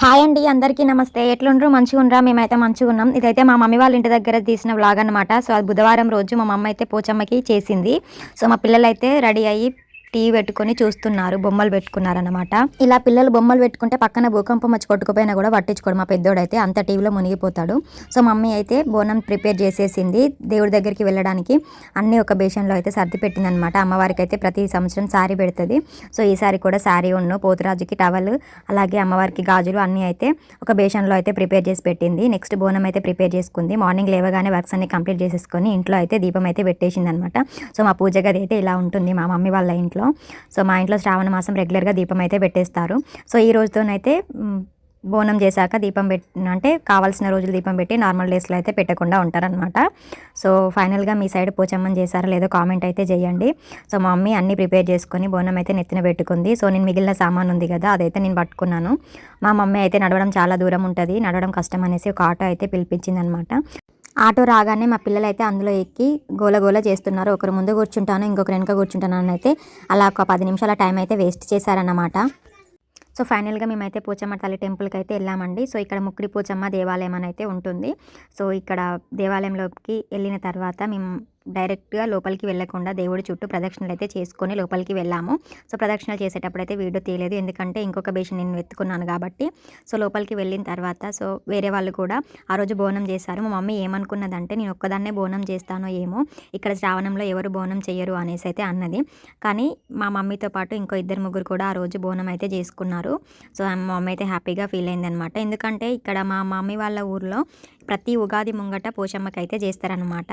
Hi అండి అందరికీ నమస్తే. ఎట్లుండ్రు? మంచిగా ఉండరా? మేమైతే మంచిగా ఉన్నాం. ఇదైతే మా మమ్మీ వాళ్ళ ఇంటి దగ్గర తీసిన వ్లాగ్ అనమాట సో అది బుధవారం రోజు మా మమ్మ అయితే పోచమ్మకి చేసింది. సో మా పిల్లలు అయితే రెడీ అయ్యి టీవీ పెట్టుకొని చూస్తున్నారు బొమ్మలు పెట్టుకున్నారనమాట ఇలా పిల్లలు బొమ్మలు పెట్టుకుంటే పక్కన భూకంపం వచ్చి కొట్టుకుపోయినా కూడా పట్టించుకోడు. మా పెద్దోడైతే అంత టీవీలో మునిగిపోతాడు. సో మమ్మీ అయితే బోనం ప్రిపేర్ చేసేసింది. దేవుడి దగ్గరికి వెళ్ళడానికి అన్ని ఒక బేషన్లో అయితే సర్ది పెట్టింది అనమాట అమ్మవారికి అయితే ప్రతి సంవత్సరం శారీ పెడుతుంది. సో ఈసారి కూడా శారీ ఉన్ను పోతురాజుకి టవల్ అలాగే అమ్మవారికి గాజులు అన్నీ అయితే ఒక బేషన్లో అయితే ప్రిపేర్ చేసి పెట్టింది. నెక్స్ట్ బోనం అయితే ప్రిపేర్ చేసుకుంది. మార్నింగ్ లేవగానే వర్క్స్ అన్ని కంప్లీట్ చేసేసుకొని ఇంట్లో అయితే దీపం అయితే పెట్టేసింది అనమాట సో మా పూజ గది అయితే ఇలా ఉంటుంది. మా మమ్మీ వాళ్ళ ఇంట్లో. సో మా ఇంట్లో శ్రావణ మాసం రెగ్యులర్గా దీపం అయితే పెట్టేస్తారు. సో ఈ రోజుతోనైతే బోనం చేశాక దీపం పెట్ అంటే కావాల్సిన రోజులు దీపం పెట్టి నార్మల్ డేస్లో అయితే పెట్టకుండా ఉంటారనమాట సో ఫైనల్గా మీ సైడ్ పోచమ్మని చేశారా లేదో కామెంట్ అయితే చేయండి. సో మా మమ్మీ అన్నీ ప్రిపేర్ చేసుకొని బోనం అయితే నెత్తిన పెట్టుకుంది. సో నేను మిగిలిన సామాన్ ఉంది కదా అదైతే నేను పట్టుకున్నాను. మా మమ్మీ అయితే నడవడం చాలా దూరం ఉంటుంది. నడవడం కష్టం అనేసి ఒక ఆటో అయితే పిలిపించింది అనమాట ఆటో రాగానే మా పిల్లలు అయితే అందులో ఎక్కి గోల గోల చేస్తున్నారు. ఒకరు ముందు కూర్చుంటాను ఇంకొకరు వెనక కూర్చుంటాను అని అయితే అలా ఒక పది నిమిషాల టైం అయితే వేస్ట్ చేశారన్నమాట. సో ఫైనల్గా మేమైతే పోచమ్మ తల్లి టెంపుల్కి అయితే వెళ్ళామండి. సో ఇక్కడ ముక్కిడి పోచమ్మ దేవాలయం అని అయితే ఉంటుంది. సో ఇక్కడ దేవాలయంలోకి వెళ్ళిన తర్వాత మేము డైరెక్ట్గా లోపలికి వెళ్ళకుండా దేవుడి చుట్టూ ప్రదక్షిణలు అయితే చేసుకొని లోపలికి వెళ్ళాము. సో ప్రదక్షిణలు చేసేటప్పుడు అయితే వీడియో తీయలేదు. ఎందుకంటే ఇంకొక బేషన్ నేను వెతుకున్నాను కాబట్టి. సో లోపలికి వెళ్ళిన తర్వాత సో వేరే వాళ్ళు కూడా ఆ రోజు బోనం చేశారు. మా మమ్మీ ఏమనుకున్నదంటే నేను ఒక్కదాన్నే బోనం చేస్తానో ఏమో ఇక్కడ శ్రావణంలో ఎవరు బోనం చేయరు అనేసి అయితే అన్నది. కానీ మా మమ్మీతో పాటు ఇంకో ఇద్దరు ముగ్గురు కూడా ఆ రోజు బోనం అయితే చేసుకున్నారు. సో మా మమ్మీ అయితే హ్యాపీగా ఫీల్ అయింది అనమాట ఎందుకంటే ఇక్కడ మా మమ్మీ వాళ్ళ ఊర్లో ప్రతి ఉగాది ముంగట పోషమ్మకైతే అయితే చేస్తారనమాట.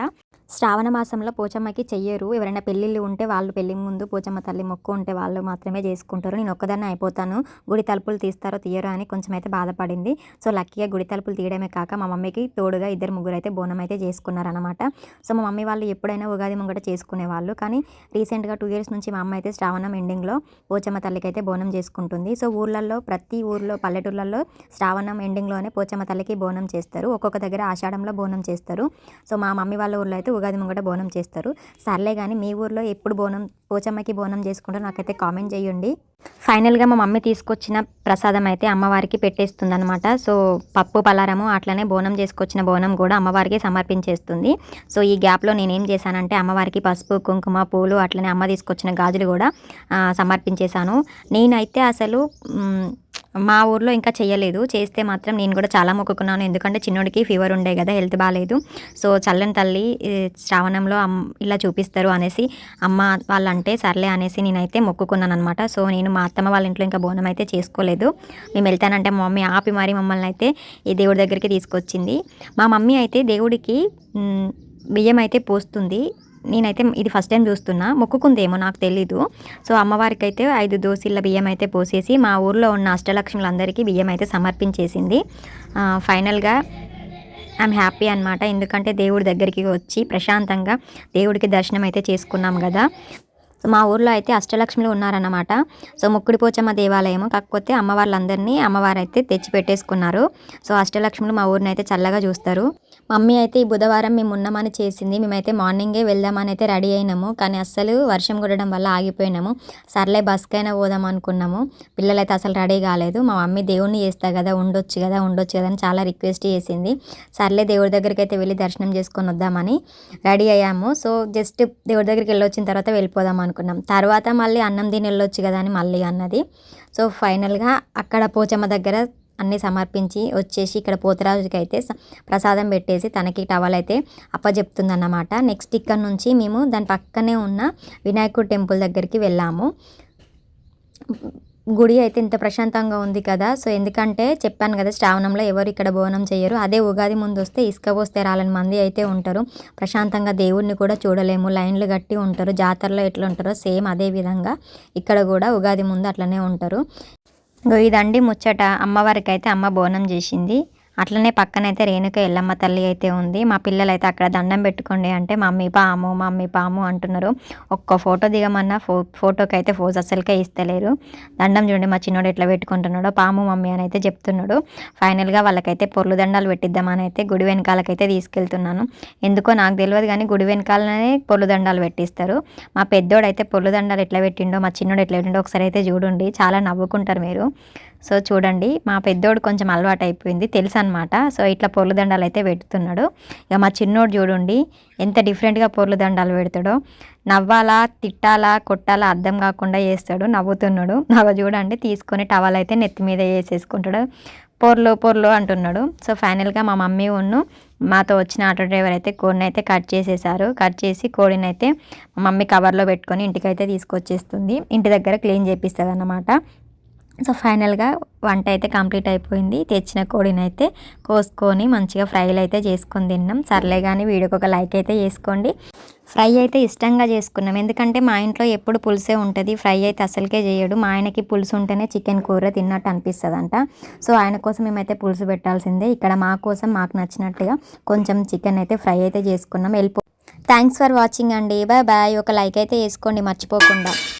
శ్రావణ మాసంలో పోచమ్మకి చెయ్యరు. ఎవరైనా పెళ్ళిళ్ళు ఉంటే వాళ్ళు పెళ్ళి ముందు పోచమ్మ తల్లి మొక్కు ఉంటే వాళ్ళు మాత్రమే చేసుకుంటారు. నేను ఒక్కదాన్ని అయిపోతాను. గుడి తలుపులు తీస్తారో తీయరో అని కొంచెం అయితే బాధపడింది. సో లక్కీగా గుడి తలుపులు తీయడమే కాక మా మమ్మీకి తోడుగా ఇద్దరు ముగ్గురు అయితే బోనం అయితే చేసుకున్నారనమాట సో మా మమ్మీ వాళ్ళు ఎప్పుడైనా ఉగాది ముంగట చేసుకునేవాళ్ళు కానీ రీసెంట్గా టూ ఇయర్స్ నుంచి మా అమ్మ అయితే శ్రావణం ఎండింగ్లో పోచమ్మ తల్లికి అయితే బోనం చేసుకుంటుంది. సో ఊర్లలో ప్రతి ఊర్లో పల్లెటూర్లలో శ్రావణం ఎండింగ్లోనే పోచమ్మ తల్లికి బోనం చేస్తారు. ఒక్కొక్క దగ్గర ఆషాఢంలో బోనం చేస్తారు. సో మా మమ్మీ వాళ్ళ ఊర్లో అయితే ఉగాది ముంగట బోనం చేస్తారు. సర్లే కానీ మీ ఊర్లో ఎప్పుడు బోనం పోచమ్మకి బోనం చేసుకుంటారో నాకైతే కామెంట్ చేయండి. ఫైనల్గా మా మమ్మీ తీసుకొచ్చిన ప్రసాదం అయితే అమ్మవారికి పెట్టేస్తుంది అనమాట సో పప్పు పలారము అట్లనే బోనం చేసుకొచ్చిన బోనం కూడా అమ్మవారికి సమర్పించేస్తుంది. సో ఈ గ్యాప్లో నేనేం చేశానంటే అమ్మవారికి పసుపు కుంకుమ పూలు అట్లనే అమ్మ తీసుకొచ్చిన గాజులు కూడా సమర్పించేశాను. నేనైతే అసలు మా ఊర్లో ఇంకా చేయలేదు చేస్తే మాత్రం నేను కూడా చాలా మొక్కుకున్నాను. ఎందుకంటే చిన్నోడికి ఫీవర్ ఉండే కదా హెల్త్ బాగాలేదు సో చల్లని తల్లి శ్రావణంలో అమ్ ఇలా చూపిస్తారు అనేసి అమ్మ వాళ్ళంటే సర్లే అనేసి నేనైతే మొక్కుకున్నాను అనమాట సో నేను మా అత్తమ్మ వాళ్ళ ఇంట్లో ఇంకా బోనం అయితే చేసుకోలేదు. మేము వెళ్తానంటే మా మమ్మీ ఆపి మరి మమ్మల్ని అయితే ఈ దేవుడి దగ్గరికి తీసుకొచ్చింది. మా మమ్మీ అయితే దేవుడికి బియ్యం అయితే పోస్తుంది. నేనైతే ఇది ఫస్ట్ టైం చూస్తున్నా. మొక్కుకుందేమో నాకు తెలీదు. సో అమ్మవారికి అయితే ఐదు దోసిళ్ళ బియ్యం అయితే పోసేసి మా ఊర్లో ఉన్న అష్టలక్ష్ములందరికీ బియ్యం అయితే సమర్పించేసింది. ఫైనల్గా ఐఎమ్ హ్యాపీ అనమాట ఎందుకంటే దేవుడి దగ్గరికి వచ్చి ప్రశాంతంగా దేవుడికి దర్శనం అయితే చేసుకున్నాం కదా. సో మా ఊర్లో అయితే అష్టలక్ష్మిలు ఉన్నారన్నమాట. సో ముక్కుడి పోచమ్మ దేవాలయము కాకపోతే అమ్మవార్లందరినీ అమ్మవారు అయితే తెచ్చి పెట్టేసుకున్నారు సో అష్టలక్ష్ములు మా ఊరిని అయితే చల్లగా చూస్తారు. మమ్మీ అయితే ఈ బుధవారం మేము ఉన్నామని చేసింది. మేమైతే మార్నింగే వెళ్దామని అయితే రెడీ అయినాము. కానీ అస్సలు వర్షం కురడం వల్ల ఆగిపోయినాము. సర్లే బస్కైనా పోదాం అనుకున్నాము. పిల్లలైతే అసలు రెడీ కాలేదు. మా మమ్మీ దేవుణ్ణి చేస్తా కదా ఉండొచ్చు కదా ఉండొచ్చు కదా అని చాలా రిక్వెస్ట్ చేసింది. సర్లే దేవుడి దగ్గరికి అయితే వెళ్ళి దర్శనం చేసుకొని వద్దామని రెడీ అయ్యాము. సో జస్ట్ దేవుడి దగ్గరికి వెళ్ళొచ్చిన తర్వాత వెళ్ళిపోదాం అనుకున్నాం. తర్వాత మళ్ళీ అన్నం తిని వెళ్ళొచ్చు కదా అని మళ్ళీ అన్నది. సో ఫైనల్గా అక్కడ పోచమ్మ దగ్గర అన్నీ సమర్పించి వచ్చేసి ఇక్కడ పోతరాజుకి అయితే ప్రసాదం పెట్టేసి తనకి టవల్ అయితే అప్పచెప్తుందన్నమాట నెక్స్ట్ ఇక్కడ నుంచి మేము దాని పక్కనే ఉన్న వినాయకుడు టెంపుల్ దగ్గరికి వెళ్ళాము. గుడి అయితే ఇంత ప్రశాంతంగా ఉంది కదా సో ఎందుకంటే చెప్పాను కదా శ్రావణంలో ఎవరు ఇక్కడ బోనం చేయరు. అదే ఉగాది ముందు వస్తే ఇసుక పోస్తే రాలని మంది అయితే ఉంటారు. ప్రశాంతంగా దేవుడిని కూడా చూడలేము. లైన్లు కట్టి ఉంటారు. జాతరలో ఎట్లా ఉంటారో సేమ్ అదే విధంగా ఇక్కడ కూడా ఉగాది ముందు అట్లనే ఉంటారు. ఇదండి ముచ్చట. అమ్మవారికి అయితే అమ్మ బోనం చేసింది. అట్లనే పక్కన అయితే రేణుక ఎల్లమ్మ తల్లి అయితే ఉంది. మా పిల్లలైతే అక్కడ దండం పెట్టుకోండి అంటే మమ్మీ పాము మమ్మీ పాము అంటున్నారు. ఒక్క ఫోటో దిగమన్నా ఫో ఫోటోకి అయితే ఫోజ్ అసలుకే ఇస్తలేరు. దండం చూడండి మా చిన్నోడు ఎట్లా పెట్టుకుంటున్నాడో పాము మమ్మీ అని అయితే చెప్తున్నాడు. ఫైనల్గా వాళ్ళకైతే పొర్లు దండాలు పెట్టిద్దామని అయితే గుడి వెనకాలకైతే తీసుకెళ్తున్నాను. ఎందుకో నాకు తెలియదు కానీ గుడి వెనకాలనే పొర్లు దండాలు పెట్టిస్తారు. మా పెద్దోడు అయితే పొర్లు దండాలు ఎట్లా పెట్టిండో మా చిన్నోడు ఎట్లా పెట్టిండో ఒకసారి అయితే చూడండి. చాలా నవ్వుకుంటారు మీరు. సో చూడండి మా పెద్దోడు కొంచెం అలవాటు అయిపోయింది తెలుసా అనమాట సో ఇట్లా పొర్లు దండాలు అయితే పెడుతున్నాడు. ఇక మా చిన్నోడు చూడండి ఎంత డిఫరెంట్గా పొర్లు దండాలు పెడతాడో. నవ్వాలా తిట్టాలా కొట్టాలా అర్థం కాకుండా చేస్తాడు నవ్వుతున్నాడు. నవ్వ చూడండి తీసుకొని టవల్ అయితే నెత్తి మీద వేసేసుకుంటాడు. పొర్లు పొర్లు అంటున్నాడు. సో ఫైనల్గా మా మమ్మీ ఉన్ను మాతో వచ్చిన ఆటో డ్రైవర్ అయితే కోడిని అయితే కట్ చేసేసారు. కట్ చేసి కోడిని అయితే మా మమ్మీ కవర్లో పెట్టుకొని ఇంటికైతే తీసుకొచ్చేస్తుంది. ఇంటి దగ్గర క్లీన్ చేపిస్తుంది అన్నమాట సో ఫైనల్గా వంట అయితే కంప్లీట్ అయిపోయింది. తెచ్చిన కోడిని అయితే కోసుకొని మంచిగా ఫ్రైలు అయితే చేసుకొని తిన్నాం. సర్లే కానీ వీడియోకి ఒక లైక్ అయితే చేసుకోండి. ఫ్రై అయితే ఇష్టంగా చేసుకున్నాం. ఎందుకంటే మా ఇంట్లో ఎప్పుడు పులుసే ఉంటుంది. ఫ్రై అయితే అసలుకే చేయడు. మా ఆయనకి పులుసు ఉంటేనే చికెన్ కూర తిన్నట్టు అనిపిస్తుంది అంట సో ఆయన కోసం మేమైతే పులుసు పెట్టాల్సిందే. ఇక్కడ మా కోసం మాకు నచ్చినట్టుగా కొంచెం చికెన్ అయితే ఫ్రై అయితే చేసుకున్నాం. వెళ్ళిపో థ్యాంక్స్ ఫర్ వాచింగ్ అండి. Bye bye. ఒక లైక్ అయితే వేసుకోండి. మర్చిపోకుండా.